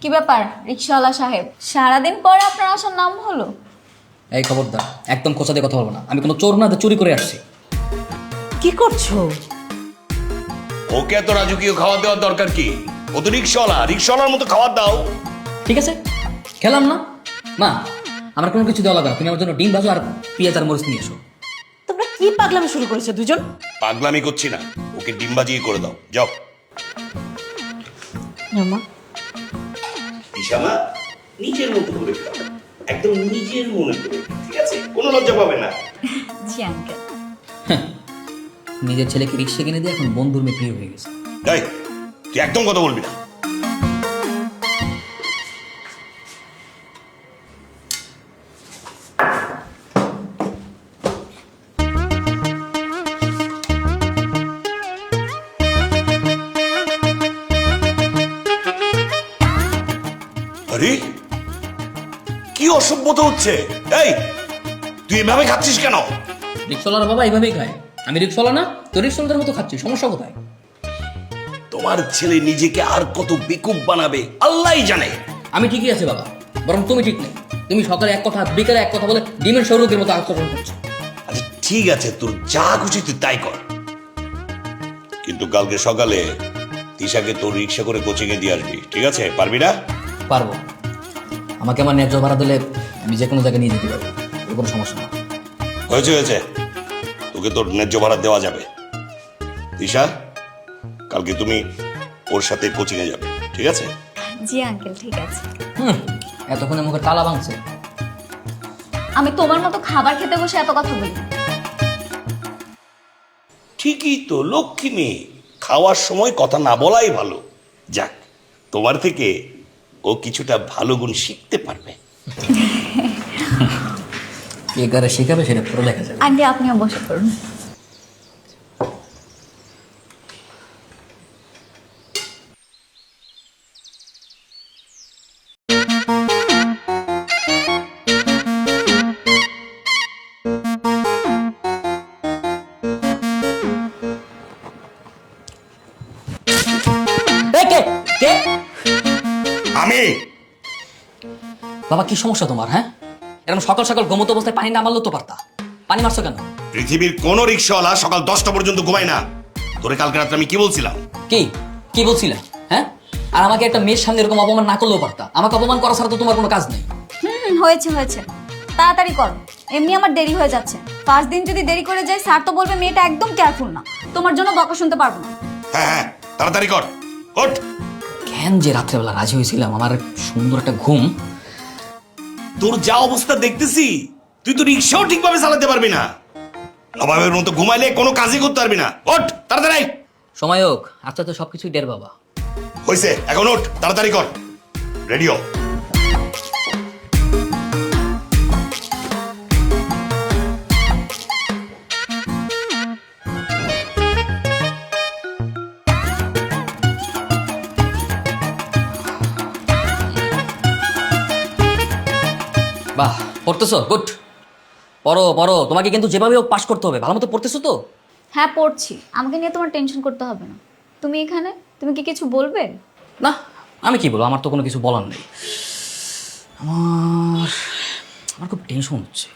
কি ব্যাপার রিক্সাওয়ালা সাহেব? সারাদিন পরে আপনার আসার নাম হলো? এই খবরদার একদম খোঁচা দিয়ে কথা বলব না। আমি কোনো চোর না চুরি করে আসছি। কি করছ? ওকে এত রাজকীয় খাবার দেওয়ার দরকার কি? ও তো রিক্সাওয়ালা রিক্সাওয়ালার মতো খাবার দাও। ঠিক আছে খেলাম না? মা আমার কোনো কিছু দেওয়া লাগবে না। তুমি আমার জন্য ডিম ভাজো আর পেঁয়াজ আর মরিচ নিয়ে এসো। তোমরা কি পাগলামি শুরু করেছ দুজন? পাগলামি করছি না। ওকে ডিম বাজিয়ে করে দাও। যাও। মা। ইশামা নিজের মতো করে একদম নিজের মনে করে ঠিক আছে? কোনো লজ্জা পাবে না। জি আঙ্কেল নিজের ছেলেকে রিক্সা কিনে দিয়ে এখন বন্ধুর মেয়ে প্রিয় হয়ে গেছে। তাই তুই একদম কথা বলবি না। অসভ্যতা হচ্ছে। এই তুই এভাবে খাচ্ছিস কেন? রিক্সাওয়ালার বাবা এইভাবেই খায়। আমি রিক্সাওয়ালা না তো রিক্সাওয়ালাদের মতো খাচ্ছি সমস্যা কোথায়? তোমার ছেলে নিজেকে আর কত বেকুব বানাবে আল্লাহই জানে। আমি ঠিকই আছে বাবা বরং তুমি ঠিক নেই। তুমি সকালে এক কথা বিকালে এক কথা বলে ডিমের সৌরকের মতো আচরণ করছ। আচ্ছা ঠিক আছে তোর যা খুশি তুই তাই কর। কিন্তু কালকে সকালে তিশাকে তোর রিক্সা করে কোচিংয়ে দিয়ে আসবি ঠিক আছে? পারবি না? পারব। আমাকে আমার ন্যায্য ভাড়া দিলে আমি যে কোনো জায়গায় নিয়ে যেতে পারব এর কোনো সমস্যা না। হয়েছে হয়েছে। তোকে তোর ন্যায্য ভাড়া দেওয়া যাবে। তিশা কালকে তুমি ওর সাথে কোচিং এ যাবে ঠিক আছে? জি আঙ্কেল ঠিক আছে। হুম এতক্ষণে মুখে তালা ভাঙছে। আমি তোমার মতো খাবার খেতে বসে এত কথা বলি ঠিকই তো লক্ষ্মী মেয়ে। খাওয়ার সময় কথা না বলাই ভালো। যাক তোমার থেকে ও কিছুটা ভালো গুণ শিখতে পারবে। কে কারে শেখাবে সেটা পড়ে লেখা যাবে। আন্টি আপনিও বসে পড়ুন। বাবা কি সমস্যা তোমার হ্যাঁ? এরকম সকাল সকাল ঘুমতো অবস্থায় পানি না মারলেও তো পারতা। পানি মারছো কেন? পৃথিবীর কোন রিক্সাওয়ালা সকাল দশটা পর্যন্ত ঘুমায় না। তোরে কালকে রাত্রে আমি কি বলছিলাম? কি? কি বলছিলে? হ্যাঁ? আর আমাকে একটা মেয়ের সামনে এরকম অপমান না করলেও পারতা। আমাকে অপমান করা ছাড়া তো তোমার কোনো কাজ নেই। হুম হয়েছে হয়েছে। তাড়াতাড়ি করো। এমনি আমার দেরি হয়ে যাচ্ছে। পাঁচ দিন যদি দেরি করে যাই স্যার তো বলবে মেয়েটা একদম কেয়ারফুল না। তোমার জন্য বকা শুনতে পারব না। হ্যাঁ হ্যাঁ তাড়াতাড়ি কর। ওঠ। কেন যে রাত্রেবেলা রাজি হয়েছিলাম? আমার সুন্দর একটা ঘুম। তোর যা অবস্থা দেখতেছি তুই তো রিক্সাও ঠিকভাবে চালাতে পারবি না। নবাবের মতো ঘুমাইলে কোনো কাজই করতে পারবি না। ওঠ তাড়াতাড়ি সময় হোক আচ্ছা তো সবকিছুই ডের বাবা। হয়েছে এখন ওঠ তাড়াতাড়ি কর। রেডিও বাহ পড়তেছো? গুড পড়ো পড়ো। তোমাকে কিন্তু যেভাবে হোক পাশ করতে হবে। ভালো মতো পড়তেছো তো? হ্যাঁ পড়ছি। আমাকে নিয়ে তোমার টেনশন করতে হবে না। তুমি এখানে? তুমি কি কিছু বলবে? না আমি কি বলব? আমার তো কোনো কিছু বলার নেই। আমার আমার খুব টেনশন হচ্ছে।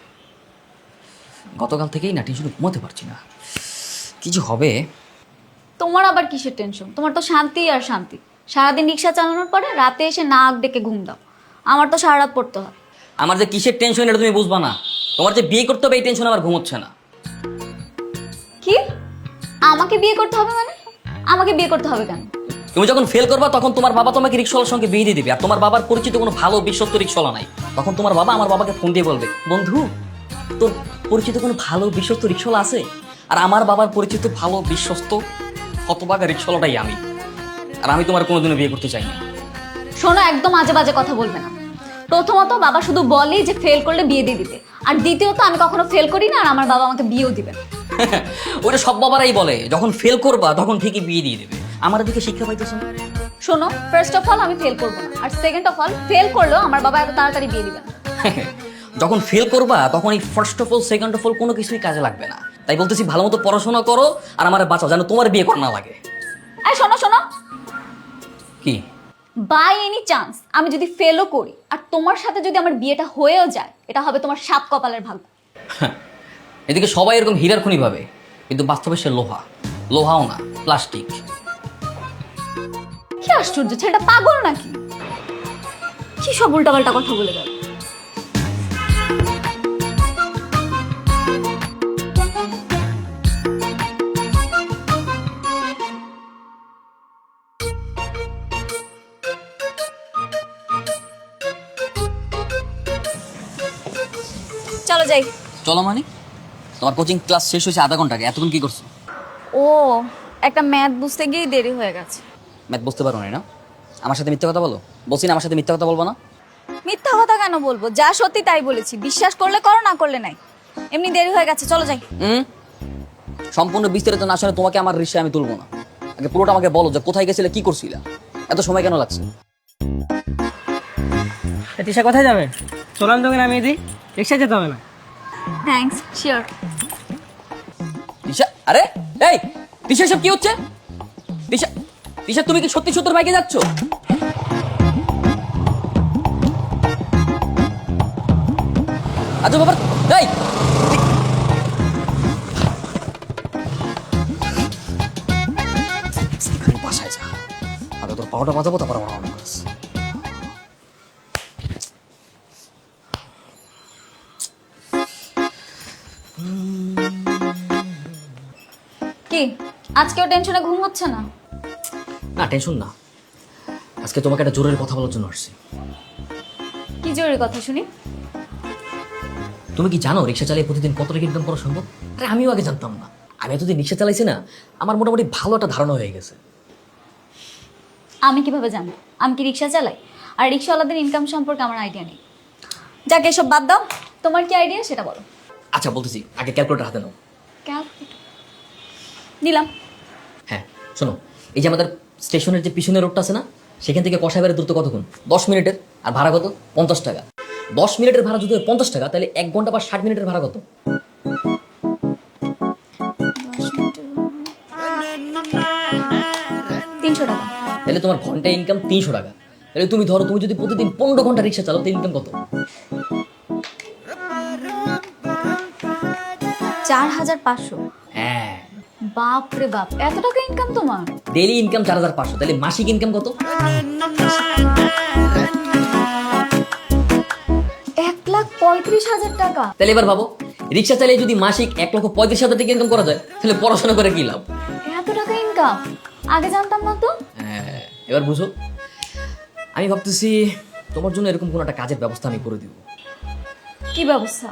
গতকাল থেকেই না টেনশনে ঘুমাতে পারছি না। কিছু হবে? তোমার আবার কিসের টেনশন তোমার তো শান্তি আর শান্তি। সারাদিন রিক্সা চালানোর পরে রাতে এসে নাক ডেকে ঘুম দাও। আমার তো সারা রাত পড়তে হয়। আমার যে কিসের টেনশন এটা তুমি বুঝবা না। তোমার যে বিয়ে করতে হবে এই টেনশন আমার ঘুমোচ্ছে না। কি? আমাকে বিয়ে করতে হবে মানে? আমাকে বিয়ে করতে হবে কেন? তুমি যখন ফেল করবা তখন তোমার বাবা তোমাকে রিক্সাওয়ালার সঙ্গে বিয়ে দিয়ে দিবে। আর তোমার বাবার পরিচিত কোনো ভালো বিশ্বস্ত রিক্সাওয়ালা নাই। তখন তোমার বাবা আমার বাবাকে ফোন দিয়ে বলবে বন্ধু তোর পরিচিত কোনো ভালো বিশ্বস্ত রিক্সাওয়ালা আছে? আর আমার বাবার পরিচিত ভালো বিশ্বস্ত হতবাগা রিক্সাওয়ালাটাই আমি। আর আমি তোমার কোনোদিনও বিয়ে করতে চাই না। শোনো একদম আজে বাজে কথা বলবে না। প্রথমত বাবা শুধু বলে যে ফেল করলে বিয়ে দিয়ে দিতে। আর দ্বিতীয়ত আমি কখনো ফেল করি না আর আমার বাবা আমাকে বিয়েও দিবে না। ওটা সব বাবারাই বলে। যখন ফেল করবা তখন ঠিকই বিয়ে দিয়ে দেবে। আমার দিকে শিক্ষা পাইতেছো না? শোনো ফার্স্ট অফ অল আমি ফেল করব না। আর সেকেন্ড অফ অল ফেল করলেও আমার বাবা এত তাড়াতাড়ি বিয়ে দিবে না। যখন ফেল করবা তখন এই first of all second of all কোনো কিছুই কাজে লাগবে না। তাই বলতেছি ভালো মতো পড়াশোনা করো আর আমার বাঁচাও যেন তোমার বিয়ে করা না লাগে। এই শোনো শোনো। কি? বাই এনি চান্স আমি যদি ফেলও করি আর তোমার সাথে যদি আমার বিয়েটা হয়েও যায় এটা হবে তোমার সাপ কপালের ভাগ্য। এদিকে সবাই এরকম হীরার খুনি ভাবে কিন্তু বাস্তবে সে লোহা। লোহাও না প্লাস্টিক কি আশ্চর্য ছেলেটা পাগল নাকি? কি সব উল্টাপাল্টা কথা বলে গেল? যাই। চলো মানে তোমার কোচিং ক্লাস শেষ হয়েছে আধা ঘণ্টা আগে এতক্ষণ কি করছ? ও একটা ম্যাথ বুঝতে গিয়ে দেরি হয়ে গেছে। ম্যাথ বুঝতে পারো না? আমার সাথে মিথ্যা কথা বলো? বলছি না আমার সাথে মিথ্যা কথা বলব না? মিথ্যা কথা কেন বলব? যা সত্যি তাই বলেছি। বিশ্বাস করলে করো না করলে নাই। এমনি দেরি হয়ে গেছে চলো যাই। হুম? সম্পূর্ণ বিস্তারিত না শুনে তোমাকে আমার রিক্সায় আমি তুলবো না। আগে পুরোটা আমাকে বলো যে কোথায় গেছিলে কি করছিলে? এত সময় কেন লাগছে? তিশা কোথায় যাবে? চলান তোকে নামিয়ে দিই রিক্সা যেতে হবে না। থ্যাঙ্কস শিওর তিশা আরে এই তিশা সব কি হচ্ছে? তিশা তিশা তুমি কি সত্যি সত্তর বাইকে যাচ্ছ? আচ্ছা বাবার এই। বাসায় যা। আগে তোর পাওয়াটা বাজাবো তারপর আমার অনেক কি? আজকেও টেনশনে ঘুম হচ্ছে না? না টেনশন না। আজকে তোমাকে একটা জোরের কথা বলার জন্য আসছি। কি জরুরি কথা শুনি? তুমি কি জানো রিক্সা চালিয়ে প্রতিদিন কত টাকা ইনকাম করা সম্ভব? আরে আমিও আগে জানতাম না। আমি এতদিন রিক্সা চালাইছি না আমার মোটামুটি ভালো একটা ধারণা হয়ে গেছে। আমি কীভাবে জানব? আমি কি রিক্সা চালাই? আর রিক্সাওয়ালাদের ইনকাম সম্পর্কে আমার আইডিয়া নেই। যাকে এসব বাদ দাও। তোমার কি আইডিয়া সেটা বলো। আচ্ছা বলতেছি। আগে ক্যালকুলেটার হাতে নাও। Calculator। নিলাম। হ্যাঁ শোনো এই যে আমাদের স্টেশনের যে পিছনের রোডটা আছে না সেখান থেকে কষাইবারের দূরত্ব কতক্ষণ? দশ মিনিটের আর ভাড়া কত? পঞ্চাশ টাকা। দশ মিনিটের ভাড়া যদি পঞ্চাশ টাকা তাহলে এক ঘণ্টা বা ষাট মিনিটের ভাড়া কত? তিনশো টাকা। তাহলে তোমার ঘণ্টা ইনকাম তিনশো টাকা। তাহলে তুমি ধরো তুমি যদি প্রতিদিন পনেরো ঘণ্টা রিক্সা চালাও তাহলে ইনকাম কত? চার হাজার পাঁচশো। হ্যাঁ। বাপ রে বাপ এত টাকা ইনকাম তোমার? ডেইলি ইনকাম চার হাজার পাঁচশো তাহলে মাসিক ইনকাম কত? এক লাখ পঁয়ত্রিশ হাজার টাকা। তাহলে এবার ভাবো রিক্সা চালিয়ে যদি মাসিক এক লক্ষ পঁয়ত্রিশ হাজার টাকা ইনকাম করা যায় তাহলে পড়াশোনা করে কি লাভ? এত টাকা ইনকাম আগে জানতাম না তো। হ্যাঁ এবার বুঝো। আমি ভাবতেছি তোমার জন্য এরকম কোনো একটা কাজের ব্যবস্থা আমি করে দিব। কি ব্যবস্থা?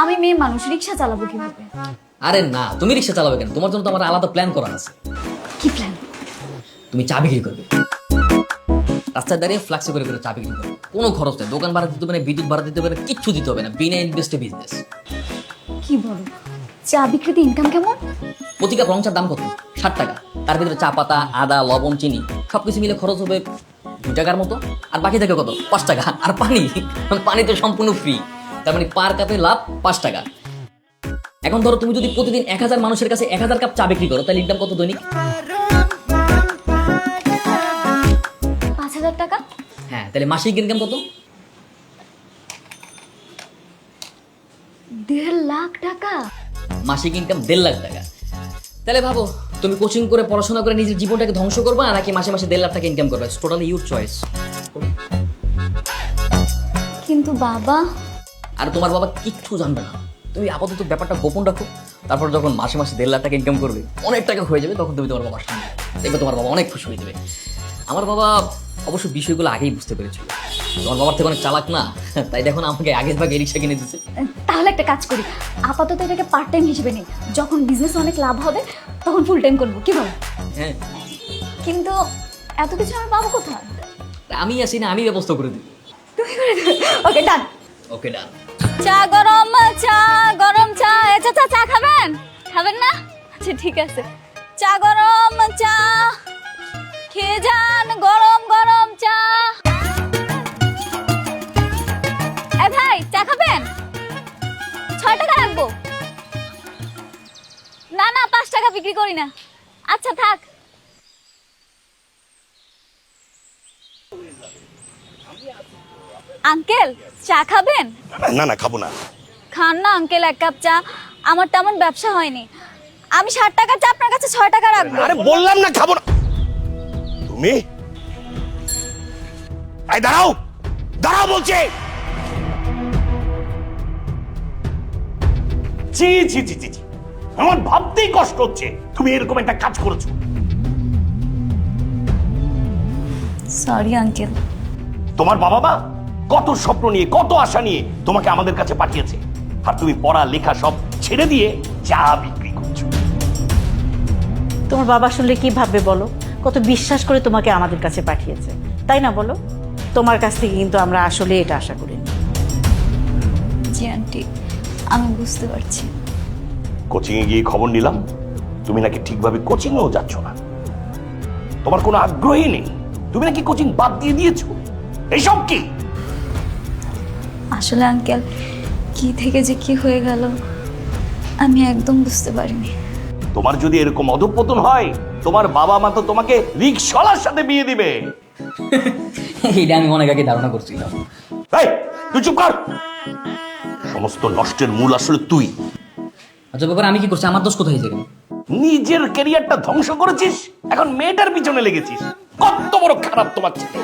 আমি মেয়ে মানুষ রিক্সা চালাবো কীভাবে? আরে না তুমি রিক্সা চালাবে কেন? তোমার জন্য তো আমার আলাদা প্ল্যান করা আছে। কি প্ল্যান তুমি চা বিক্রি করবে। রাস্তায় দাঁড়িয়ে ফ্লাক্সে করে করে চা বিক্রি করবে। কোনো খরচ নেই। দোকান ভাড়া দিতে হবে না বিদ্যুৎ ভাড়া দিতে হবে না কিচ্ছু দিতে হবে না। বিনা ইনভেস্টে বিজনেস কি বলো? চা বিক্রিতে ইনকাম কেমন? প্রতি কাপ রং চার দাম কত? ষাট টাকা। তার ভিতরে চা পাতা আদা লবণ চিনি সব কিছু মিলে খরচ হবে দু টাকার মতো। আর বাকি থাকে কত? পাঁচ টাকা। আর পানি? পানি তো সম্পূর্ণ ফ্রি তার মানে পার কাপে লাভ পাঁচ টাকা। এখন ধরো তুমি যদি প্রতিদিন এক হাজার মানুষের কাছে এক হাজার কাপ চা বিক্রি করো তাহলে ইনকাম কত দৈনিক? পাঁচ হাজার টাকা? হ্যাঁ তাহলে মাসিক ইনকাম কত? দেড় লাখ টাকা। মাসিক ইনকাম দেড় লাখ টাকা। তাহলে ভাবো তুমি কোচিং করে পড়াশোনা করে নিজের জীবনটাকে ধ্বংস করবা নাকি মাসে মাসে দেড় লাখ টাকা ইনকাম করবে। টোটালি ইউর চয়েস কিন্তু বাবা আর তোমার বাবা কিচ্ছু জানবে না। তুমি আপাতত ব্যাপারটা গোপন রাখো। তারপর যখন মাসে মাসে দেড় লাখ টাকা ইনকাম করবে অনেক টাকা হয়ে যাবে তখন তুমি তোমার বাবার সামনে দেখবে তোমার বাবা অনেক খুশি হয়ে যাবে। আমার বাবা অবশ্য বিষয়গুলো আগেই বুঝতে পেরেছিল। তোমার বাবার থেকে অনেক চালাক না তাই দেখো না আমাকে আগের ভাগে রিক্সা কিনে দিচ্ছে তাহলে একটা কাজ করি আপাতত এটাকে পার্ট টাইম হিসেবে নেই। যখন বিজনেস অনেক লাভ হবে তখন ফুল টাইম করব কি বল? হ্যাঁ। কিন্তু এত কিছু আমি পাবো কোথায়? আমি আসি না আমি ব্যবস্থা করে দিই। তুমি করে দেবে ওকে ডান ওকে ডান চা গরম চা গরম, চা, এ, চা চা খাবেন? খাবেন না? আচ্ছা ঠিক আছে। চা গরম, চা। খেয়ে যান, গরম গরম চা। এ ভাই, চা খাবেন? ছয় টাকা রাখব না না, পাঁচ টাকা বিক্রি করি না। আচ্ছা থাক। আঙ্কেল চা খাবেন? না না খাব না। খান না আঙ্কেল এক কাপ চা। আমার তেমন ব্যবসা হয়নি। আমি ষাট টাকার চা আপনার কাছে ছয় টাকা রাখব। আরে বললাম না খাব না। তুমি? এই দাঁড়াও। দাঁড়াও বলছে। জি জি জি জি জি। আমার ভাবতেই কষ্ট হচ্ছে। তুমি এরকম একটা কাজ করেছ। Sorry uncle. তোমার বাবা মা? কত স্বপ্ন নিয়ে কত আশা নিয়ে তোমাকে আমাদের কাছে পাঠিয়েছে। আর তুমি পড়া লেখা সব ছেড়ে দিয়ে চা বিক্রি করছ। তোমার বাবা শুনলে কি ভাববে বলো? কত বিশ্বাস করে তোমাকে আমাদের কাছে পাঠিয়েছে। তাই না বলো? তোমার কাছ থেকে কিন্তু আমরা আসলে এটা আশা করিনি জি আন্টি আমি বুঝতে পারছি। কোচিং গিয়ে খবর নিলাম। তুমি নাকি ঠিকভাবে কোচিংও যাচ্ছ না। তোমার কোনো আগ্রহই নেই। তুমি নাকি কোচিং বাদ দিয়ে দিয়েছ? এইসব কি? আসলে আঙ্কেল কি থেকে যে কি হয়ে গেল আমি একদম বুঝতে পারিনি। তোমার যদি এরকম অধপতন হয় তোমার বাবা মা তো তোমাকে রিক্সলার সাথে বিয়ে দিবে। এটা আমি অনেক আগে ধারণা করছিলাম। এই তুই চুপ কর। সমস্ত নষ্টের মূল আসলে তুই। আচ্ছা ব্যাপারে আমি কি করছি? আমার দোষ কোথায় থেকে? নিজের ক্যারিয়ারটা ধ্বংস করেছিস এখন মেয়েটার পিছনে লেগেছিস। কত বড় খারাপ তোমার ছেলে।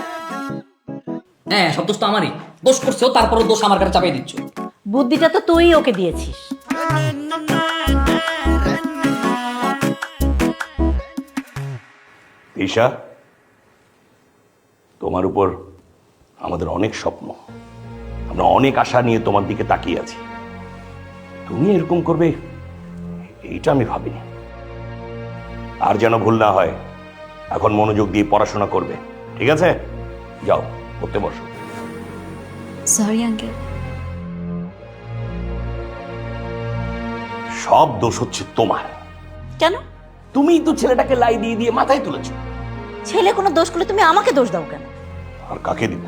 হ্যাঁ সব দোষ তো আমারই। দোষ করছ তারপরে দোষ আমার কাছে চাপিয়ে দিচ্ছ। বুদ্ধিটা তো তুই ওকে দিয়েছিস। ঈশা তোমার উপর আমাদের অনেক স্বপ্ন। আমরা অনেক আশা নিয়ে তোমার দিকে তাকিয়ে আছি। তুমি এরকম করবে এইটা আমি ভাবিনি। আর যেন ভুল না হয় এখন মনোযোগ দিয়ে পড়াশোনা করবে। ঠিক আছে? যাও। পড়তে বসো। সরি আঙ্কেল সব দোষ হচ্ছে তোমার। কেন? তুমি তো ছেলেটাকে লাই দিয়ে দিয়ে মাথায় তুলেছো। ছেলে কোনো দোষ করলে তুমি আমাকে দোষ দাও কেন? আর কাকে দিব?